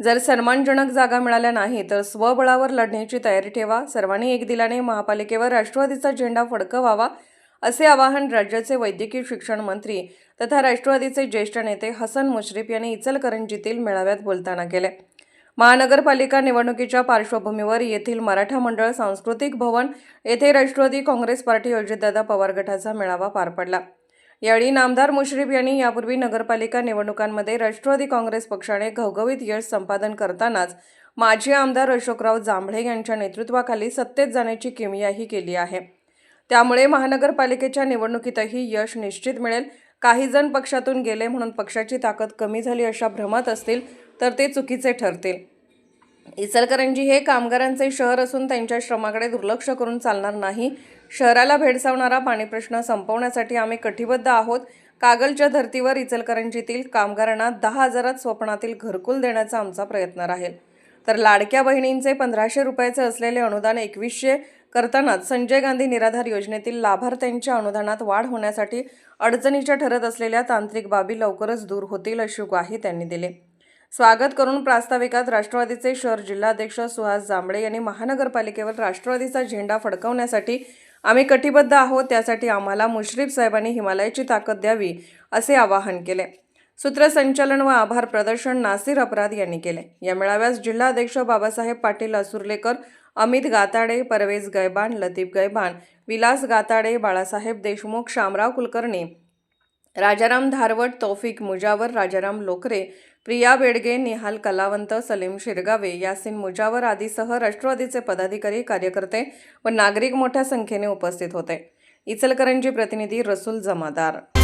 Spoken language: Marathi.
जर सन्मानजनक जागा मिळाल्या नाही तर स्वबळावर लढण्याची तयारी ठेवा. सर्वांनी एक दिलाने महापालिकेवर राष्ट्रवादीचा झेंडा फडकवावा असे आवाहन राज्याचे वैद्यकीय शिक्षण मंत्री तथा राष्ट्रवादीचे ज्येष्ठ नेते हसन मुश्रीफ यांनी इचलकरंजीतील मेळाव्यात बोलताना केले. महानगरपालिका निवडणुकीच्या पार्श्वभूमीवर येथील मराठा मंडळ सांस्कृतिक भवन येथे राष्ट्रवादी काँग्रेस पार्टी अजितदादा पवार गटाचा मेळावा पार पडला. यावेळी नामदार मुश्रीफ यांनी यापूर्वी नगरपालिका निवडणुकांमध्ये राष्ट्रवादी काँग्रेस पक्षाने घवघवीत यश संपादन करतानाच माजी आमदार अशोकराव जांभळे यांच्या नेतृत्वाखाली सत्तेत जाण्याची किमयाही केली आहे. त्यामुळे महानगरपालिकेच्या निवडणुकीतही यश निश्चित मिळेल. काही जण पक्षातून गेले म्हणून पक्षाची ताकद कमी झाली अशा भ्रमात असतील तर ते चुकीचे ठरतील. इचलकरंजी हे कामगारांचे शहर असून त्यांच्या श्रमाकडे दुर्लक्ष करून चालणार नाही. शहराला भेडसावणारा पाणी प्रश्न संपवण्यासाठी आम्ही कटिबद्ध आहोत. कागलच्या धर्तीवर इचलकरंजीतील कामगारांना दहा हजारात स्वप्नातील घरकुल देण्याचा आमचा प्रयत्न राहील. तर लाडक्या बहिणींचे पंधराशे रुपयाचे असलेले अनुदान एकवीसशे करतानाच संजय गांधी निराधार योजनेतील लाभार्थ्यांच्या अनुदानात वाढ होण्यासाठी अडचणीच्या ठरत असलेल्या तांत्रिक बाबी लवकरच दूर होतील अशी ग्वाही त्यांनी दिली. स्वागत करून प्रास्ताविकात राष्ट्रवादीचे शहर जिल्हाध्यक्ष सुहास जांभळे यांनी महानगरपालिकेवर राष्ट्रवादीचा झेंडा फडकवण्यासाठी आम्ही कटिबद्ध आहोत त्यासाठी आम्हाला मुश्रीफ साहेबांनी हिमालयाची ताकद द्यावी असे आवाहन केले. सूत्रसंचालन व आभार प्रदर्शन नासिर अपराध यांनी केले. या मेळाव्यास जिल्हाध्यक्ष बाबासाहेब पाटील असुर्लेकर अमित गाताडे परवेज गैबान लतीफ गैबान विलास गाताडे बाळासाहेब देशमुख शामराव कुलकर्णी राजाराम धारवट तौफिक मुजावर राजाराम लोकरे प्रिया बेडगे निहाल कलावंत सलीम शिरगावे यासिन मुजावर आदीसह राष्ट्रवादीचे पदाधिकारी कार्यकर्ते व नागरिक मोठ्या संख्येने उपस्थित होते. इचलकरंजी प्रतिनिधी रसूल जमादार.